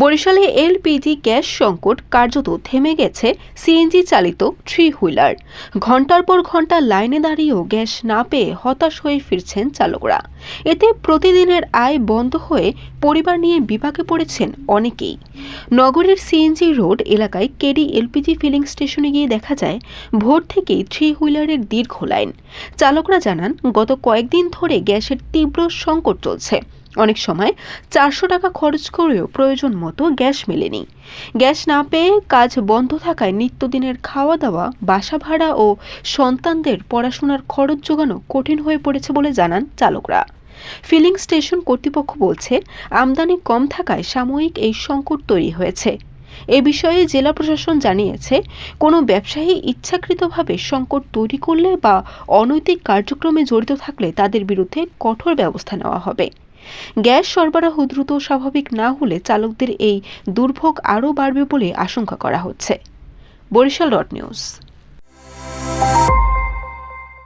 বরিশালে LPG gas সংকট কার্যত থেমে গেছে সিএনজি চালিত থ্রি হুইলার ঘণ্টার পর ঘণ্টা লাইনে দাঁড়িয়েও গ্যাস না পেয়ে হতাশ হয়ে ফিরছেন চালকরা। এতে প্রতিদিনের আয় বন্ধ হয়ে পরিবার নিয়ে বিপাকে পড়েছেন অনেকেই। নগরের সিএনজি রোড এলাকায় কেডি এলপিজি ফিলিং স্টেশনে গিয়ে দেখা যায়, ভোর থেকেই থ্রি হুইলারের দীর্ঘ লাইন। চালকরা জানান, গত কয়েকদিন ধরে গ্যাসের তীব্র সংকট চলছে। অনেক সময় চারশো টাকা খরচ করেও প্রয়োজন মতো গ্যাস মেলেনি। গ্যাস না পেয়ে কাজ বন্ধ থাকায় নিত্যদিনের খাওয়া দাওয়া বাসা ভাড়া ও সন্তানদের পড়াশোনার খরচ জোগানো কঠিন হয়ে পড়েছে বলে জানান চালকরা। ফিলিং স্টেশন কর্তৃপক্ষ বলছে, আমদানি কম থাকায় সাময়িক এই সংকট তৈরি হয়েছে। এ বিষয়ে জেলা প্রশাসন জানিয়েছে, কোনো ব্যবসায়ী ইচ্ছাকৃতভাবে সংকট তৈরি করলে বা অনৈতিক কার্যক্রমে জড়িত থাকলে তাদের বিরুদ্ধে কঠোর ব্যবস্থা নেওয়া হবে। গ্যাস সরবরাহ দ্রুত স্বাভাবিক না হলে চালকদের এই দুর্ভোগ আরও বাড়বে বলে আশঙ্কা করা হচ্ছে। Barishal dot news.